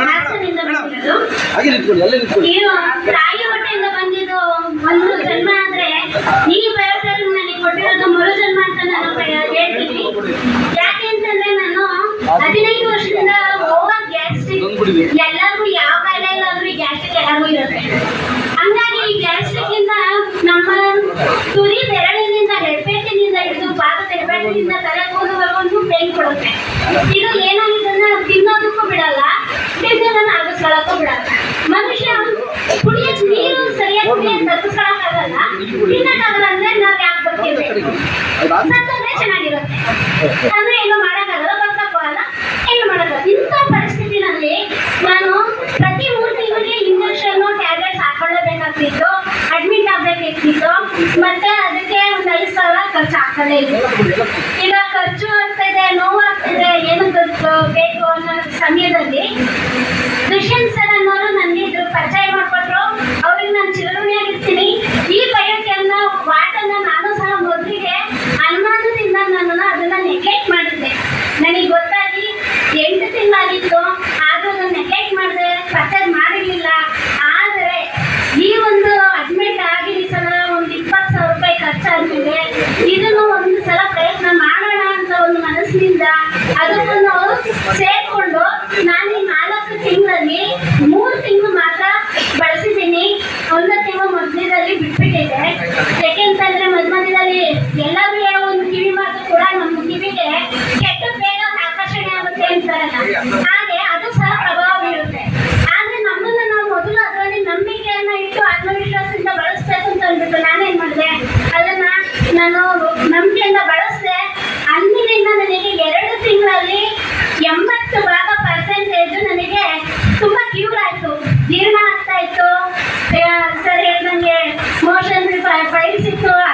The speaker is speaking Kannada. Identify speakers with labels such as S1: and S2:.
S1: ಹಾಸನಿಂದ ಬಂದಿರೋದು
S2: ಹಾಗೆ ನಿಂತ್ಕೊಳ್ಳಿ ಅಲ್ಲೇ
S1: ತಾಯಿ ಹೊಟ್ಟೆಯಿಂದ ಬಂದಿದ್ದು ಒಂದು ಜನ್ಮ ಆದ್ರೆ ಈ ಬಯೋಟಲ್ ನನಗೆ ಕೊಟ್ಟಿರೋದು ಮರು ಜನ್ಮ ಅಂತ ನಾನು ಹೇಳ್ತೀನಿ. ಯಾಕೆ ಅಂತಂದ್ರೆ ನಾನು ಹದಿನೈದು ವರ್ಷದಿಂದ ಓವರ್ ಗ್ಯಾಸ್ಟ್ರಿಕ್ ಏನು ಮಾಡಕ್ಕಾಗಲ್ಲ ಏನು ಇಂಥ ಪರಿಸ್ಥಿತಿನಲ್ಲಿ ನಾನು ಪ್ರತಿ ಮೂರು ತಿಂಗಳಿಗೆ ಇಂಜೆಕ್ಷನ್ ಟ್ಯಾಬ್ಲೆಟ್ಸ್ ಹಾಕೊಳ್ಳೇಬೇಕಾಗ್ತಿತ್ತು ಅಡ್ಮಿಟ್ ಮತ್ತೆ ಅದಕ್ಕೆ ಒಂದು ಐದು ಸಾವಿರ ಖರ್ಚು
S2: ಇತ್ತು.
S1: ಈಗ ಮನಸ್ಸಿನಿಂದ ಅದನ್ನು ಸೇರ್ಕೊಂಡು ನಾನು ಈ ನಾಲ್ಕು ತಿಂಗಳಲ್ಲಿ ಮೂರು ತಿಂಗಳು ಮಾತ್ರ ಬಳಸಿದ್ದೀನಿ. ಒಂದು ತಿಂಗಳು ಮಧ್ಯದಲ್ಲಿ ಬಿಟ್ಬಿಟ್ಟಿದೆ ಯಾಕೆಂತಂದ್ರೆ ಮಧ್ಯ ಮಧ್ಯದಲ್ಲಿ ಎಲ್ಲರೂ ಹೇಳೋ ಒಂದು ಕಿವಿ ಮಾತು ಕೂಡ ನಮ್ಮ ಕಿವಿಗೆ ಕೆಟ್ಟ ಬೇಗ ಆಕರ್ಷಣೆ ಆಗುತ್ತೆ ಅಂತಾರಲ್ಲ. ತುಂಬಾ ಕಿವುಗಾಯ್ತು ಜೀರ್ಣ ಆಗ್ತಾ ಇತ್ತು. ಸರ್ ಹೇಳ್ದಂಗೆ ಮೋಷನ್ ಸಿಕ್ತು.